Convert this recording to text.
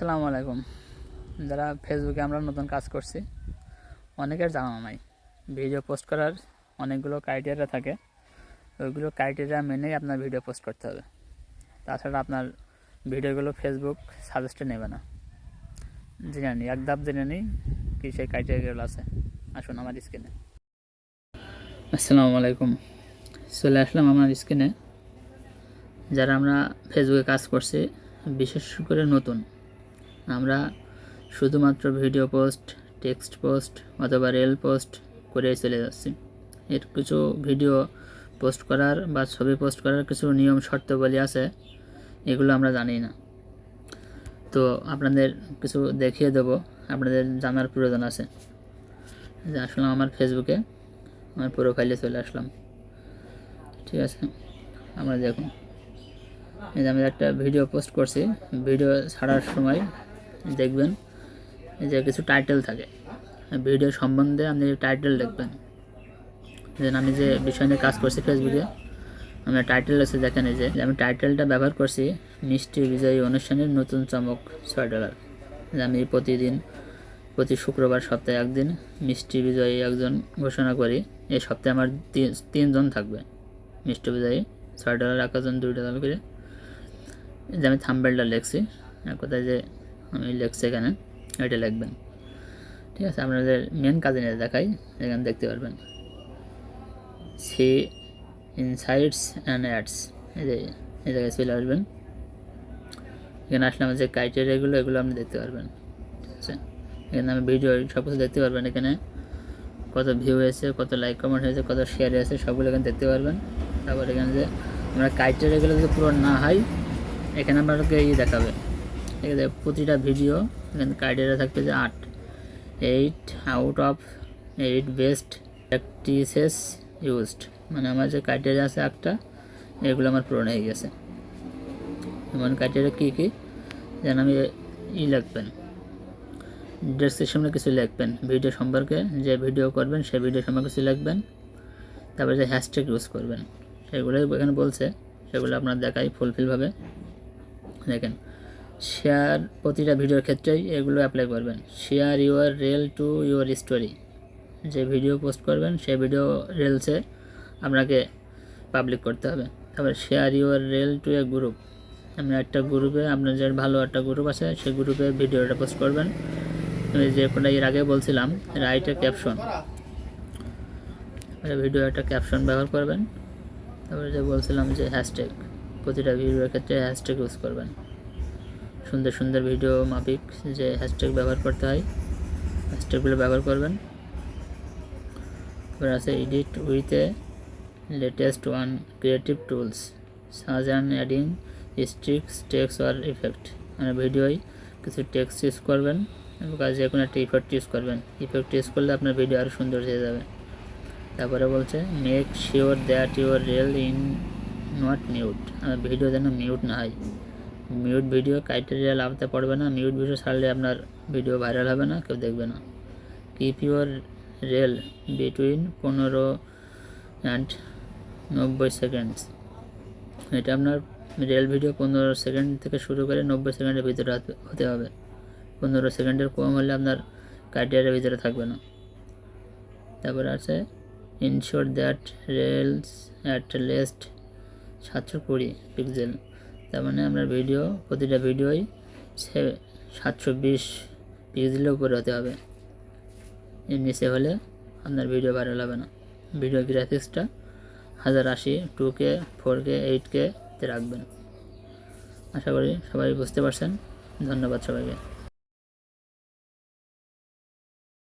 আসসালামু আলাইকুম। যারা ফেসবুকে আমরা নতুন কাজ করছি, অনেকের জানা নাই। ভিডিও পোস্ট করার অনেকগুলো ক্রাইটেরিয়া থাকে। ওইগুলো ক্রাইটেরিয়া মেনেই আপনার ভিডিও পোস্ট করতে হবে। তাছাড়া আপনার ভিডিওগুলো ফেসবুক সাজেস্টে নেবে না। জেনে নিই, এক ধাপ জেনে নিই কী সেই ক্রাইটেরিয়াগুলো আছে। আসুন আমার স্ক্রিনে আসসালামু আলাইকুম। চলে আসলাম আমার স্ক্রিনে যারা আমরা ফেসবুকে কাজ করছি, বিশেষ করে নতুন আমরা শুধুমাত্র ভিডিও পোস্ট, টেক্সট পোস্ট অথবা রেল পোস্ট করে চলে যাচ্ছি। এর কিছু ভিডিও পোস্ট করার বা ছবি পোস্ট করার কিছু নিয়ম শর্তাবলী আছে, এগুলো আমরা জানি না। তো আপনাদের কিছু দেখিয়ে দেব, আপনাদের জানার প্রয়োজন আছে। যে আসলাম আমার ফেসবুকে, আমার প্রোফাইলে চলে আসলাম। ঠিক আছে, আমরা দেখুন। এই যে আমি একটা ভিডিও পোস্ট করছি, ভিডিও ছাড়ার সময় দেখবেন। যে কিছু টাইটেল থাকে। ভিডিও সম্বন্ধে আপনি টাইটেল দেখবেন। যেন আমি যে বিষয় নিয়ে কাজ করছি ফেসবুকে আমি টাইটেল আছে দেখেন এই যে আমি টাইটেলটা ব্যবহার করছি মিষ্টি বিজয়ী অনুষ্ঠানের নতুন চমক ছয় ডলার আমি প্রতিদিন, প্রতি শুক্রবার সপ্তাহে একদিন মিষ্টি বিজয়ী একজন ঘোষণা করি। এই সপ্তাহে আমার তিন- তিনজন থাকবে। মিষ্টি বিজয়ী ছয় ডলার একজন দুই ডলার করে। যে আমি থাম্বেলটা লিখছি। এক কথায় যে লিখছি এখানে, এটা লিখবেন। ঠিক আছে, আপনাদের মেন কাজে নিয়ে দেখাই, এখানে দেখতে পারবেন। সি ইনসাইটস অ্যান্ড অ্যাডস এই যে, এই জায়গায় চলে আসবেন। এখানে আসলে আমার যে ক্রাইটেরিয়াগুলো এগুলো আপনি দেখতে পারবেন। ঠিক আছে? এখানে আমি ভিডিও সব কিছু দেখতে পারবেন এখানে। কত ভিউ হয়েছে, কত লাইক কমেন্ট হয়েছে, কত শেয়ার হয়েছে, সবগুলো এখানে দেখতে পারবেন। তারপর এখানে যে আমরা ক্রাইটেরিয়াগুলো যদি পূরণ না হয়, এখানে আপনাকে ইয়ে দেখাবে। আছে প্রতিটা ভিডিও, এখানে ক্রাইটেরিয়া থাকবে যে আট eight out of eight best practices used মানে আমার যে ক্রাইটেরিয়া আছে একটা এগুলো আমার পূরণ হয়ে গেছে। এমন ক্রাইটেরিয়া কী কী? যেন আমি ই লিখবেন। ডেসক্রিপশনে কিছু লিখবেন। ভিডিও সম্পর্কে যে ভিডিও করবেন সেই ভিডিও সম্পর্কে কিছু লিখবেন। তারপরে যে হ্যাশট্যাগ ইউজ করবেন। সেগুলোই এখানে বলছে। সেগুলো আপনার দেখাই ফুলফিলভাবে দেখেন। শেয়ার প্রতিটা ভিডিওর ক্ষেত্রেই এগুলো অ্যাপ্লাই করবেন। Share your reel to your story যে ভিডিও পোস্ট করবেন সেই ভিডিও রেলসে আপনাকে পাবলিক করতে হবে। তারপর share your reel to a group আপনি একটা গ্রুপে আপনার যে ভালো একটা গ্রুপ আছে সেই গ্রুপে ভিডিওটা পোস্ট করবেন। যে কোনটা এর আগে বলছিলাম রাইট এ ক্যাপশন ভিডিও একটা ক্যাপশন ব্যবহার করবেন। তারপরে যে বলছিলাম যে হ্যাশট্যাগ প্রতিটা ভিডিওর ক্ষেত্রে হ্যাশট্যাগ ইউজ করবেন। সুন্দর সুন্দর ভিডিও মাফিক যে হ্যাশট্যাগ ব্যবহার করতে হয় হ্যাশট্যাগুলো ব্যবহার করবেন। এবার আছে edit with a latest one creative tools such and adding stickers text or effect মানে ভিডিওয় কিছু টেক্সট ইউজ করবেন এবং যে কোনো একটা ইফেক্ট ইউজ করবেন। ইফেক্ট ইউজ করলে আপনার ভিডিও আরও সুন্দর হয়ে যাবে। তারপরে বলছে make sure that your reel in not mute আমার ভিডিও যেন মিউট না হয়। মিউট ভিডিও ক্রাইটেরিয়া লাভতে পড়বে না। মিউট ভিডিও ছাড়লে আপনার ভিডিও ভাইরাল হবে না, কেউ দেখবে না। কিপ ইউর রেল বিটুইন পনেরো অ্যান্ড নব্বই সেকেন্ডস এটা আপনার রেল ভিডিও পনেরো সেকেন্ড থেকে শুরু করে নব্বই সেকেন্ডের ভিতরে হতে- হবে। পনেরো সেকেন্ডের কম হলে আপনার ক্রাইটেরিয়ার ভিতরে থাকবে না। তারপরে আছে ensure that rails at least সাতশো কুড়ি পিক্সেল তার মানে আপনার ভিডিও প্রতিটা ভিডিওই সে সাতশো বিশ পিক্সেলের উপরে হতে হবে। এর নিচে হলে আপনার ভিডিও ভাইরাল হবে না। ভিডিও গ্রাফিক্সটা হাজার আশি two K four K eight কেতে রাখবেন। আশা করি সবাই বুঝতে পারছেন। ধন্যবাদ সবাইকে।